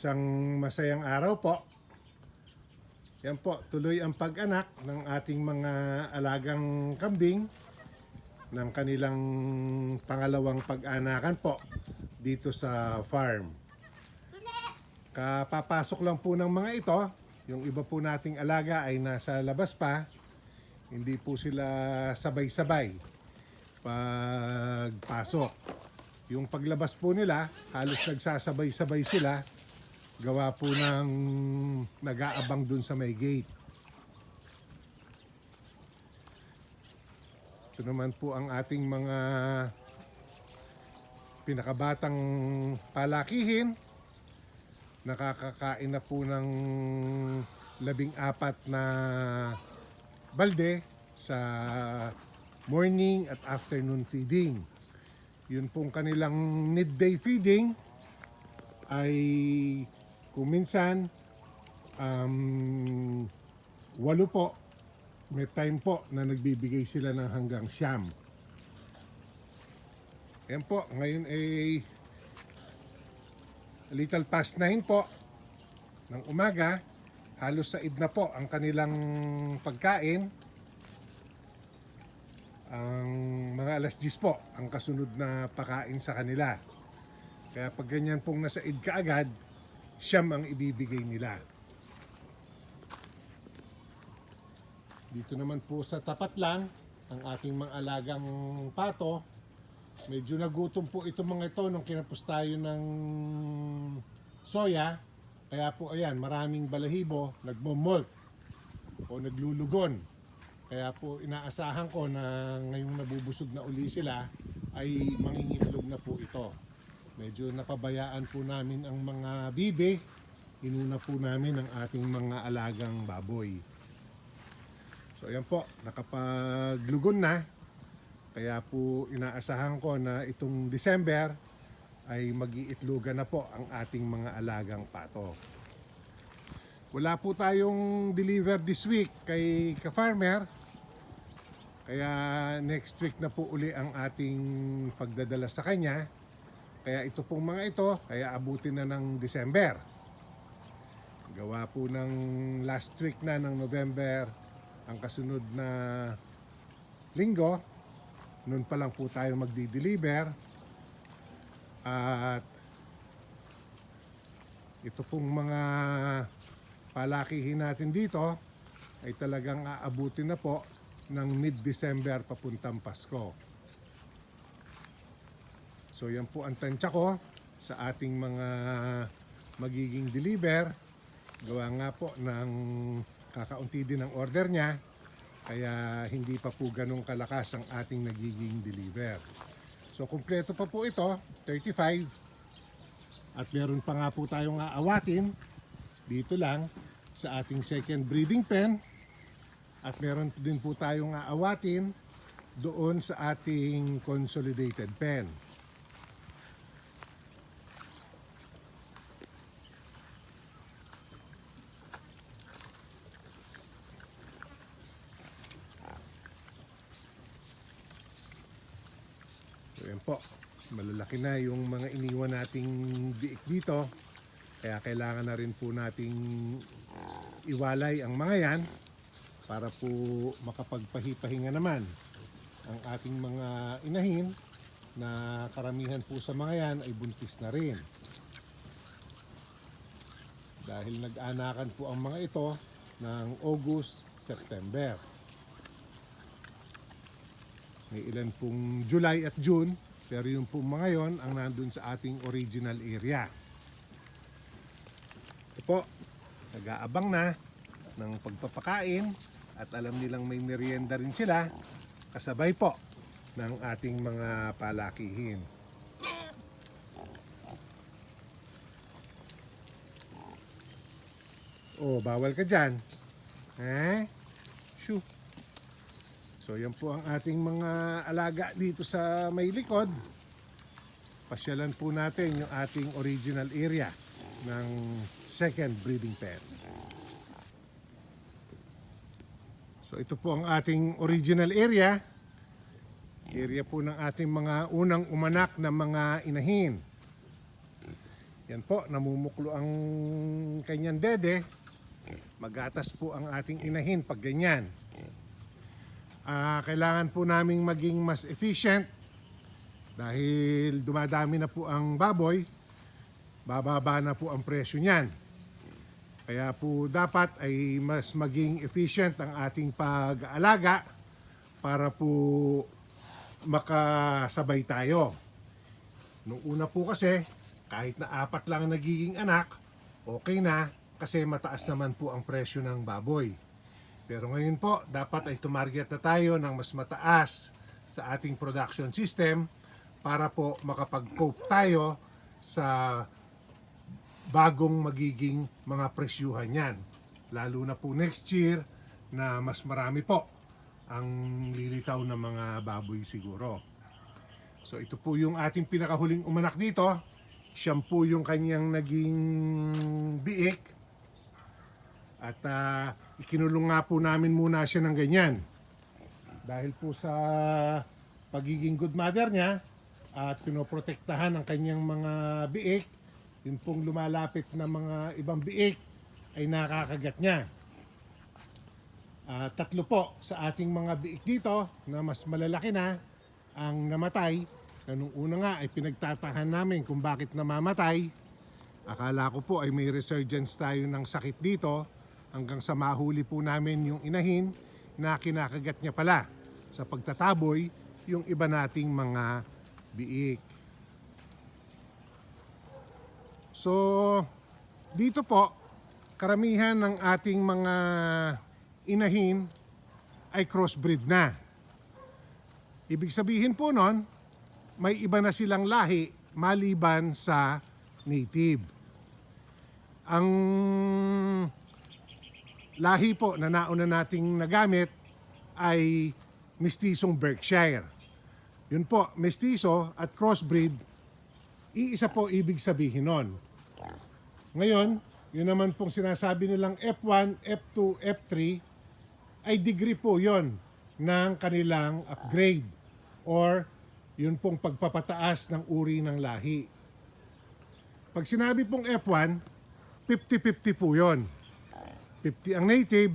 Isang masayang araw po. Yan po, tuloy ang pag-anak ng ating mga alagang kambing ng kanilang pangalawang pag-anakan po dito sa farm. Kapapasok lang po ng mga ito, yung iba po nating alaga ay nasa labas pa, hindi po sila sabay-sabay pagpasok. Yung paglabas po nila, halos nagsasabay-sabay sila gawa po ng nag-aabang dun sa may gate. Ito naman po ang ating mga pinakabatang palakihin. Nakakakain na po ng labing apat na balde sa morning at afternoon feeding. Yun pong kanilang midday feeding ay kung minsan um, walo po may time po na nagbibigay sila ng hanggang siyam. Ayan po, ngayon ay a little past 9 po ng umaga. Halos said na po ang kanilang pagkain. Ang mga alas 10 po ang kasunod na pakain sa kanila. Kaya pag ganyan pong nasa id ka agad, siyam ang ibibigay nila. Dito naman po sa tapat lang, ang ating mga alagang pato. Medyo nagutom po itong mga ito nung kinapos tayo ng soya. Kaya po ayan, maraming balahibo, nagmomolt o naglulugon. Kaya po inaasahan ko na ngayong nabubusog na uli sila ay mangingitlog na po ito. Medyo napabayaan po namin ang mga bibe. Inuna po namin ang ating mga alagang baboy. So ayan po, nakapaglugon na. Kaya po inaasahan ko na itong December ay magiitlogan na po ang ating mga alagang pato. Wala po tayong deliver this week kay ka-farmer. Kaya next week na po uli ang ating pagdadala sa kanya. Kaya ito pong mga ito, kaya abutin na ng December. Gawa po ng last week na ng November, ang kasunod na linggo, noon pa lang po tayo magdi-deliver. At ito pong mga palakihin natin dito ay talagang aabutin na po ng mid-December papuntang Pasko. So yan po ang tansya ko sa ating mga magiging deliver. Gawa nga po ng kakaunti din ang order niya. Kaya hindi pa po ganun kalakas ang ating nagiging deliver. So kumpleto pa po ito, 35. At meron pa nga po tayong aawatin dito lang sa ating second breeding pen. At meron din po tayong aawatin doon sa ating consolidated pen. Po, malalaki na yung mga iniwan nating biik dito. Kaya kailangan na rin po nating iwalay ang mga yan para po makapagpahipahinga naman ang ating mga inahin na karamihan po sa mga yan ay buntis na rin. Dahil nag-anakan po ang mga ito ng August, September. May ilan pong July at June, pero yung pong mga yon ang nandun sa ating original area. Ito po, nag-aabang na ng pagpapakain at alam nilang may merienda rin sila kasabay po ng ating mga palakihin. Oh, bawal ka dyan. Eh? Shoo. So yan po ang ating mga alaga dito sa may likod. Pasyalan po natin yung ating original area ng second breeding pen. So ito po ang ating original area. Area po ng ating mga unang umanak na mga inahin. Yan po, namumuklo ang kanyang dede. Magatas po ang ating inahin pag ganyan. Ah, kailangan po naming maging mas efficient dahil dumadami na po ang baboy, bababa na po ang presyo niyan. Kaya po dapat ay mas maging efficient ang ating pag-aalaga para po makasabay tayo. Nung una po kasi, kahit na apat lang ang nagiging anak, okay na kasi mataas naman po ang presyo ng baboy. Pero ngayon po, dapat ay tumarget na tayo ng mas mataas sa ating production system para po makapag-cope tayo sa bagong magiging mga presyuhan yan. Lalo na po next year na mas marami po ang lilitaw ng mga baboy siguro. So ito po yung ating pinakahuling umanak dito. Siya po yung kanyang naging biik. At ah, ikinulong nga po namin muna siya ng ganyan. Dahil po sa pagiging good mother niya at pinoprotektahan ang kanyang mga biik, yung pong lumalapit na mga ibang biik ay nakakagat niya. Ah, tatlo po sa ating mga biik dito na mas malalaki na ang namatay na nung una nga ay pinagtatahan namin kung bakit namamatay. Akala ko po ay may resurgence tayo ng sakit dito hanggang sa mahuli po namin yung inahin na kinakagat niya pala sa pagtataboy yung iba nating mga biik. So, dito po, karamihan ng ating mga inahin ay crossbreed na. Ibig sabihin po nun, may iba na silang lahi maliban sa native. Ang lahi po na nauna nating nagamit ay mestisong Berkshire. Yun po, mestizo at crossbreed, iisa po ibig sabihin nun. Ngayon, yun naman pong sinasabi nilang F1, F2, F3 ay degree po yon ng kanilang upgrade or yun pong pagpapataas ng uri ng lahi. Pag sinabi pong F1, 50-50 po yon. 50 ang native,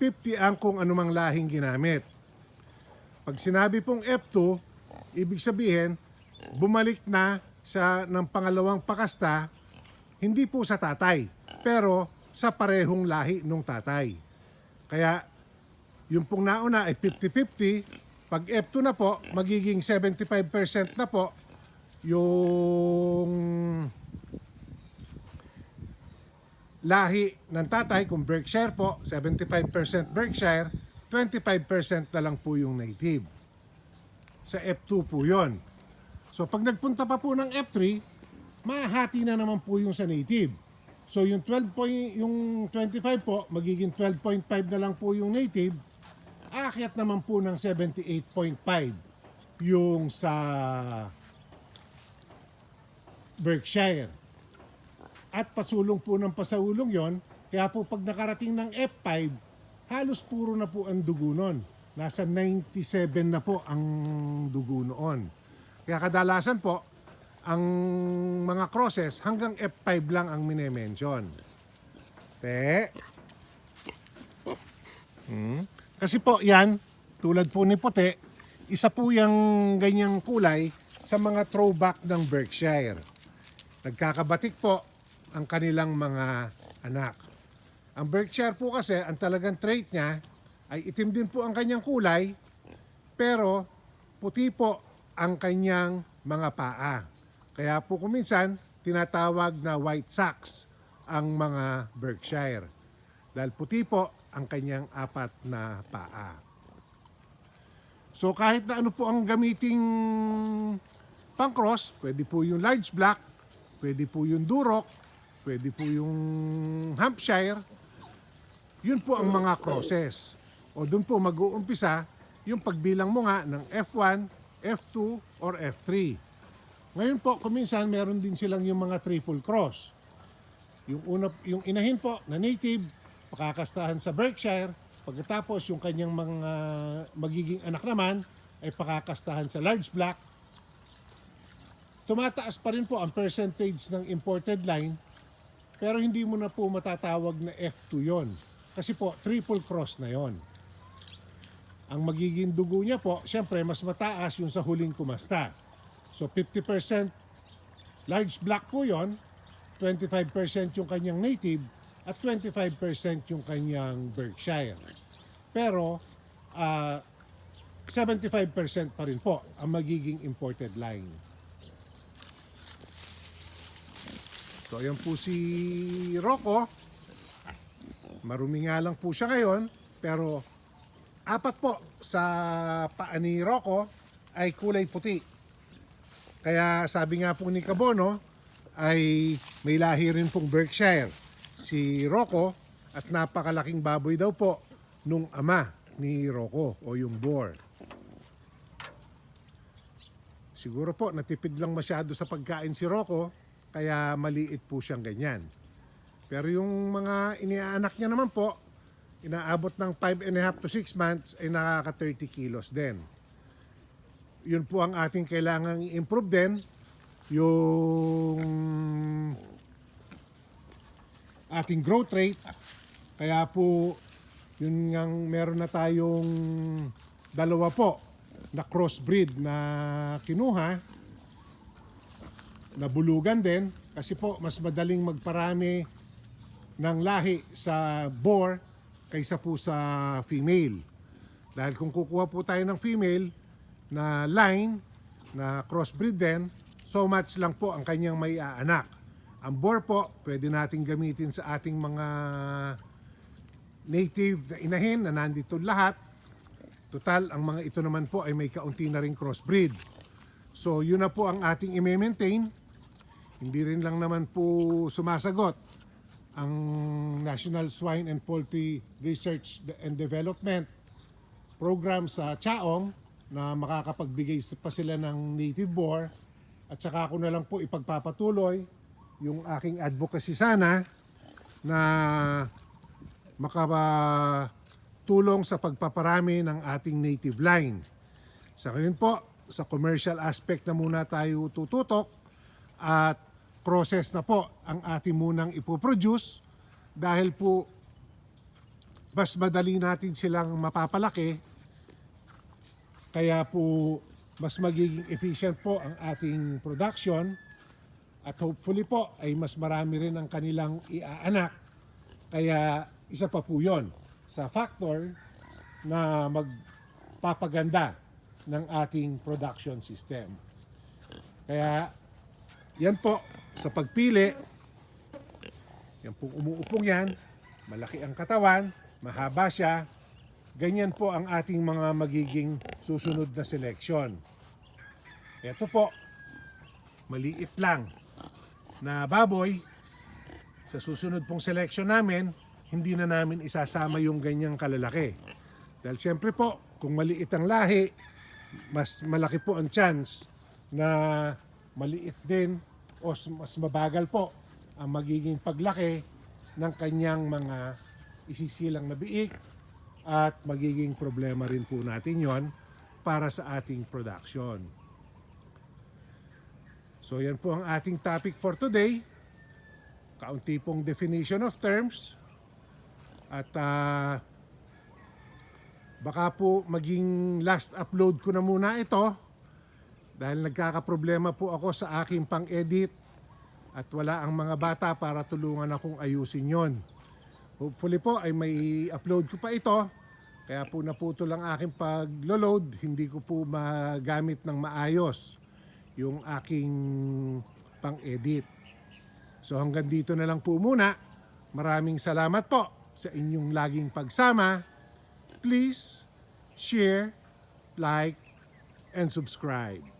50 ang kung anumang lahing ginamit. Pag sinabi pong F2, ibig sabihin, bumalik na sa ng pangalawang pakasta, hindi po sa tatay, pero sa parehong lahi nung tatay. Kaya, yung pong nauna ay 50-50, pag F2 na po, magiging 75% na po yung lahi ng tatay, kung Berkshire po, 75% Berkshire, 25% na lang po yung native. Sa F2 po yon. So pag nagpunta pa po ng F3, mahati na naman po yung sa native. So yung 12 point, yung 25 po, magiging 12.5 na lang po yung native. Aakyat naman po ng 78.5 yung sa Berkshire at pasulong po ng pasaulong yon. Kaya po pag nakarating ng F5, halos puro na po ang dugo nun. Nasa 97 na po ang dugo noon. Kaya kadalasan po, ang mga crosses hanggang F5 lang ang mine-mention. Te. Hmm. Kasi po yan, tulad po ni Puti, isa po yung ganyang kulay sa mga throwback ng Berkshire. Nagkakabatik po ang kanilang mga anak. Ang Berkshire po kasi, ang talagang trait niya ay itim din po ang kanyang kulay, pero puti po ang kanyang mga paa. Kaya po kuminsan, tinatawag na white socks ang mga Berkshire. Dahil puti po ang kanyang apat na paa. So kahit na ano po ang gamiting pang-cross, pwede po yung large black, pwede po yung Duroc, pwede po yung Hampshire. Yun po ang mga crosses. O doon po mag-uumpisa yung pagbilang mo nga ng F1, F2, or F3. Ngayon po, kuminsan meron din silang yung mga triple cross. Yung, una, yung inahin po na native, pakakastahan sa Berkshire. Pagkatapos yung kanyang mga magiging anak naman ay pakakastahan sa large black. tumataas pa rin po ang percentage ng imported line pero hindi mo na po matatawag na F2 yon. Kasi po, triple cross na yon. Ang magiging dugo niya po, syempre, mas mataas yung sa huling kumasta. So 50% large black po yon, 25% yung kanyang native, at 25% yung kanyang Berkshire. Pero, ah, 75% pa rin po ang magiging imported line. So, ayan po si Rocco. Marumi nga lang po siya ngayon, pero apat po sa paa ni Rocco ay kulay puti. Kaya sabi nga po ni Kabono, ay may lahi rin pong Berkshire si Rocco at napakalaking baboy daw po nung ama ni Rocco o yung boar. Siguro po natipid lang masyado sa pagkain si Rocco kaya maliit po siyang ganyan. Pero yung mga iniaanak niya naman po, inaabot ng 5 and a half to 6 months ay nakaka 30 kilos din. Yun po ang ating kailangang i-improve din yung ating growth rate. Kaya po, yun nga meron na tayong dalawa po na crossbreed na kinuha na bulugan din kasi po mas madaling magparami ng lahi sa boar kaysa po sa female. Dahil kung kukuha po tayo ng female na line na crossbreed din, so much lang po ang kanyang may aanak. Ang boar po, pwede nating gamitin sa ating mga native na inahin na nandito lahat. Total, ang mga ito naman po ay may kaunti na ring crossbreed. So, yun na po ang ating i-maintain. Hindi rin lang naman po sumasagot ang National Swine and Poultry Research and Development program sa Chaong na makakapagbigay pa sila ng native boar at saka ako na lang po ipagpapatuloy yung aking advocacy sana na makatulong sa pagpaparami ng ating native line. Sa ngayon po, sa commercial aspect na muna tayo tututok at process na po ang ating munang ipoproduce dahil po mas madali natin silang mapapalaki. Kaya po mas magiging efficient po ang ating production at hopefully po ay mas marami rin ang kanilang iaanak. Kaya isa pa po yon sa factor na magpapaganda ng ating production system. Kaya yan po sa pagpili, yan pong umuupong yan, malaki ang katawan, mahaba siya, ganyan po ang ating mga magiging susunod na selection. Ito po, maliit lang na baboy, sa susunod pong selection namin, hindi na namin isasama yung ganyang kalalaki. Dahil siyempre po, kung maliit ang lahi, mas malaki po ang chance na maliit din o mas mabagal po ang magiging paglaki ng kanyang mga isisilang na biik at magiging problema rin po natin yon para sa ating production. So yan po ang ating topic for today. Kaunti pong definition of terms. At ah, baka po maging last upload ko na muna ito dahil nagkakaproblema po ako sa aking pang-edit at wala ang mga bata para tulungan akong ayusin yon. Hopefully po ay may upload ko pa ito. Kaya po naputo lang aking pag-load, hindi ko po magamit ng maayos yung aking pang-edit. So hanggang dito na lang po muna. Maraming salamat po sa inyong laging pagsama. Please share, like, and subscribe.